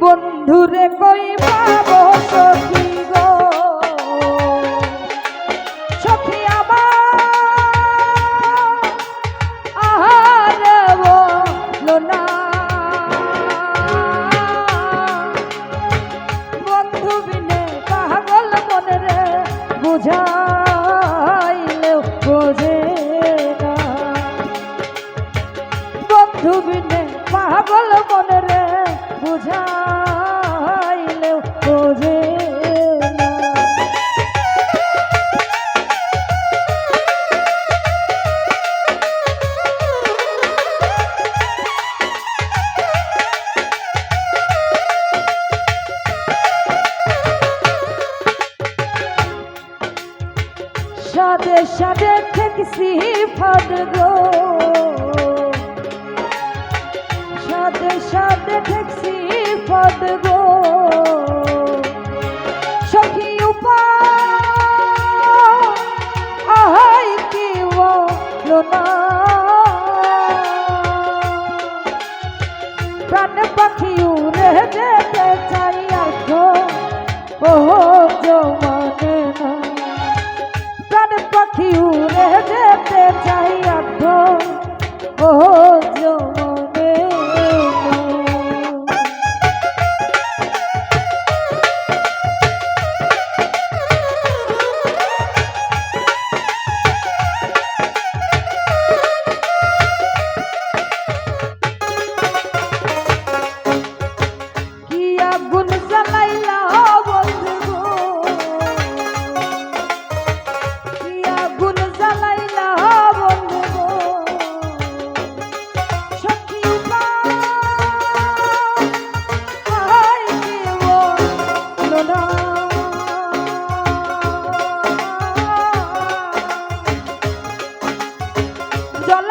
বন্ধুরে কই পাবো সখী গো? সখী আমার আহার বলো বোঝে বন্ধু বিনে পাগল মনে রে বুঝাইলেও বোঝে সাদে সাদে ঠেকছি গো कान पखियों रह गए चाइया को ओहो जो माने कान पखियों रह गए चाइया को ओहो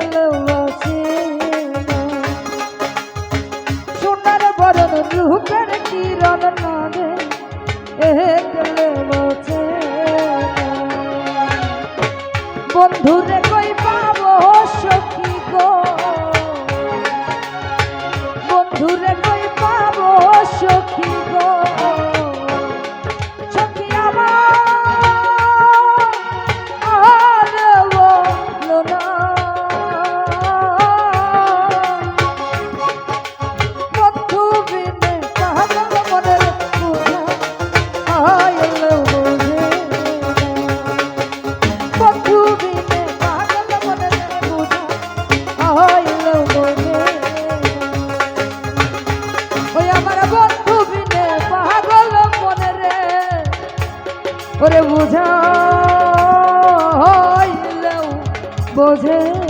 ভালোবাসে সোনার বরণ রূপের কিরণ নামে এহে গেলে বসে ওরে বুঝা বোঝে।